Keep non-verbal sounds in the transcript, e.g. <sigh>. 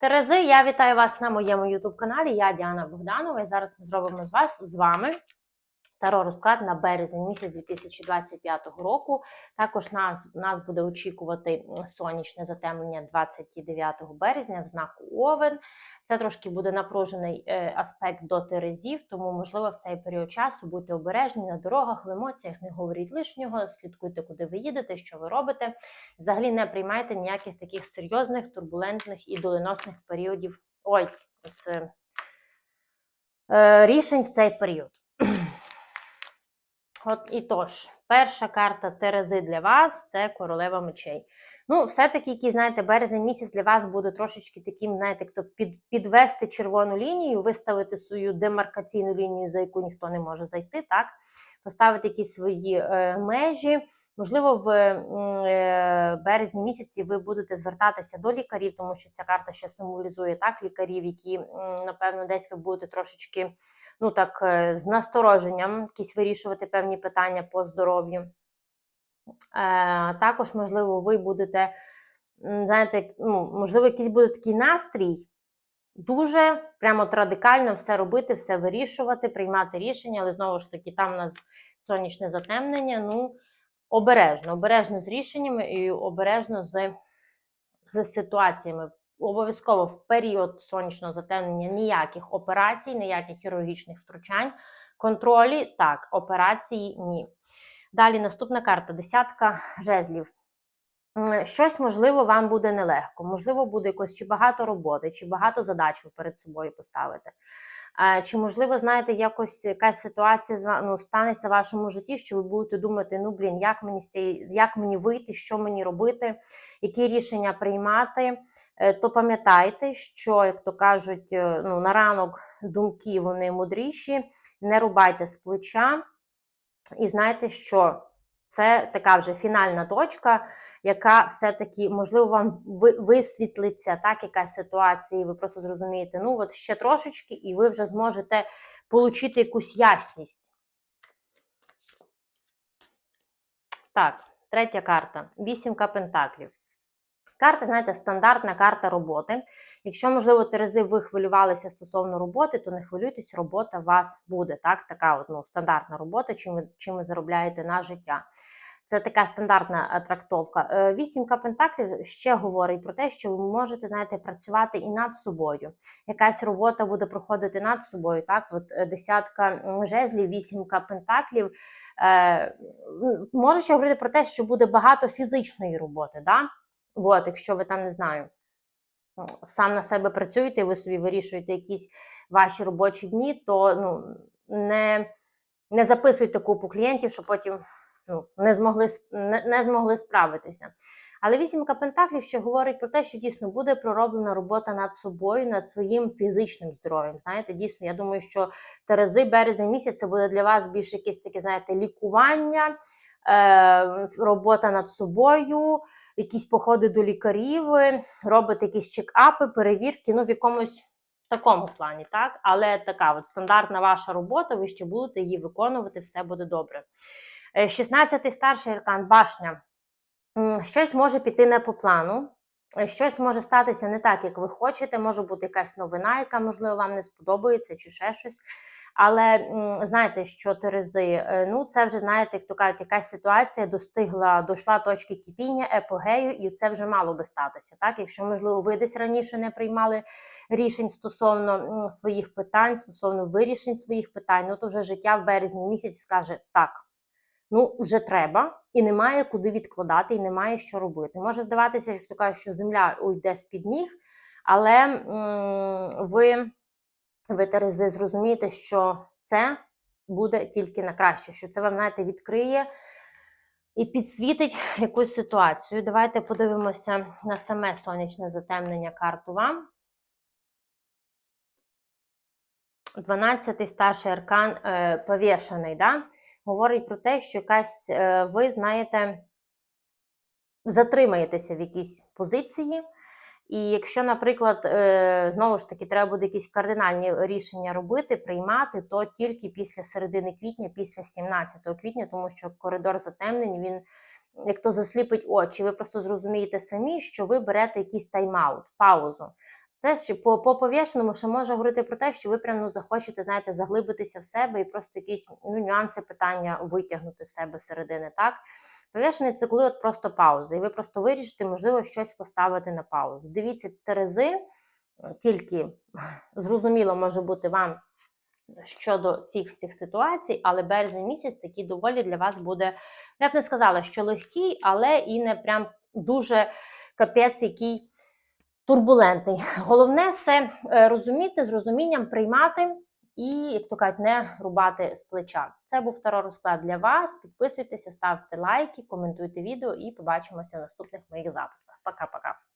Терези, я вітаю вас на моєму youtube каналі. Я Діана Богданова. І зараз ми зробимо з вас з вами таро розклад на березень місяць 2025 року. Також нас, нас буде очікувати сонячне затемнення 29 березня в знаку Овен. Це трошки буде напружений е, аспект до терезів, тому, можливо, в цей період часу будьте обережні на дорогах, в емоціях, не говоріть лишнього, слідкуйте, куди ви їдете, що ви робите. Взагалі не приймайте ніяких таких серйозних, турбулентних і доленосних періодів. Ой, з, е, рішень в цей період. От і тож, перша карта Терези для вас це королева мечей. Ну, все-таки, який, знаєте, березень місяць для вас буде трошечки таким, знаєте, хто під, підвести червону лінію, виставити свою демаркаційну лінію, за яку ніхто не може зайти, так? Поставити якісь свої е, межі. Можливо, в е, березні місяці ви будете звертатися до лікарів, тому що ця карта ще символізує так лікарів, які, напевно, десь ви будете трошечки ну так, е, з настороженням якісь вирішувати певні питання по здоров'ю. Е, також, можливо, ви будете, знаєте, ну, можливо, якийсь буде такий настрій, дуже прямо от радикально все робити, все вирішувати, приймати рішення, але знову ж таки, там у нас сонячне затемнення. Ну, обережно, обережно з рішеннями і обережно з, з ситуаціями. Обов'язково в період сонячного затемнення ніяких операцій, ніяких хірургічних втручань. Контролі так, операції ні. Далі наступна карта десятка жезлів. Щось, можливо, вам буде нелегко. Можливо, буде якось чи багато роботи, чи багато задач ви перед собою поставите. Чи, можливо, знаєте, якось якась ситуація ну, станеться в вашому житті, що ви будете думати, ну блін, як мені як мені вийти, що мені робити, які рішення приймати. Е, То пам'ятайте, що, як то кажуть, е, ну, на ранок думки вони мудріші, не рубайте з плеча. І знайте, що це така вже фінальна точка, яка все-таки, можливо, вам висвітлиться так, якась ситуація, і ви просто зрозумієте, ну от ще трошечки, і ви вже зможете отримати якусь ясність. Так, третя карта. Вісімка пентаклів. Карта, знаєте, стандартна карта роботи. Якщо, можливо, Терези, ви хвилювалися стосовно роботи, то не хвилюйтесь, робота вас буде. Так? Така от, ну, стандартна робота, чим ви, чим ви заробляєте на життя. Це така стандартна е, трактовка. Е, Вісімка пентаклів ще говорить про те, що ви можете, знаєте, працювати і над собою. Якась робота буде проходити над собою. Так, от е, десятка жезлів, вісімка пентаклів. Може ще говорити про те, що буде багато фізичної роботи. Да? От, якщо ви там не знаю, ну, сам на себе працюєте, і ви собі вирішуєте якісь ваші робочі дні, то ну, не, не записуйте купу клієнтів, що потім ну, не, змогли, не, не змогли справитися. Але вісімка пентаклів ще говорить про те, що дійсно буде пророблена робота над собою, над своїм фізичним здоров'ям. Знаєте, дійсно, я думаю, що Терези березень місяць це буде для вас більш якесь таке, знаєте, лікування, е, робота над собою якісь походи до лікарів, робите якісь чекапи, перевірки, ну в якомусь такому плані, так? Але така от стандартна ваша робота, ви ще будете її виконувати, все буде добре. 16-й старший аркан башня. Щось може піти не по плану, е, щось може статися не так, як ви хочете. Може бути якась новина, яка, можливо, вам не сподобається, чи ще щось. Але знаєте, що Терези, е, ну це вже знаєте, як то кажуть, якась ситуація достигла, дійшла точки кипіння, епогею, і це вже мало би статися. Так, якщо можливо ви десь раніше не приймали рішень стосовно своїх питань, стосовно вирішень своїх питань, ну то вже життя в березні місяці скаже так. Ну, вже треба, і немає куди відкладати, і немає що робити. Може здаватися, то кажуть, що земля уйде з-під ніг, але м, ви ви зрозумієте, що це буде тільки на краще, що це вам, знаєте, відкриє і підсвітить якусь ситуацію. Давайте подивимося на саме сонячне затемнення карту вам. 12-й старший аркан е, повішений, да? говорить про те, що якась е, ви знаєте, затримаєтеся в якійсь позиції. І якщо, наприклад, е, знову ж таки, треба буде якісь кардинальні рішення робити, приймати, то тільки після середини квітня, після 17 квітня, тому що коридор затемнень, він як то засліпить очі, ви просто зрозумієте самі, що ви берете якийсь тайм-аут, паузу. Це ще по, по повішеному ще може говорити про те, що ви прям ну, захочете, знаєте, заглибитися в себе і просто якісь ну, нюанси питання витягнути з себе середини, так? Повішений це коли от просто пауза, і ви просто вирішите, можливо, щось поставити на паузу. Дивіться, Терези, е, тільки <laughs> зрозуміло може бути вам щодо цих всіх ситуацій, але березень місяць такий доволі для вас буде, я б не сказала, що легкий, але і не прям дуже капець, який турбулентний. Головне все е, розуміти, з розумінням приймати і, як то кажуть, не рубати з плеча. Це був второй розклад для вас. Підписуйтеся, ставте лайки, коментуйте відео і побачимося в наступних моїх записах. Пока-пока.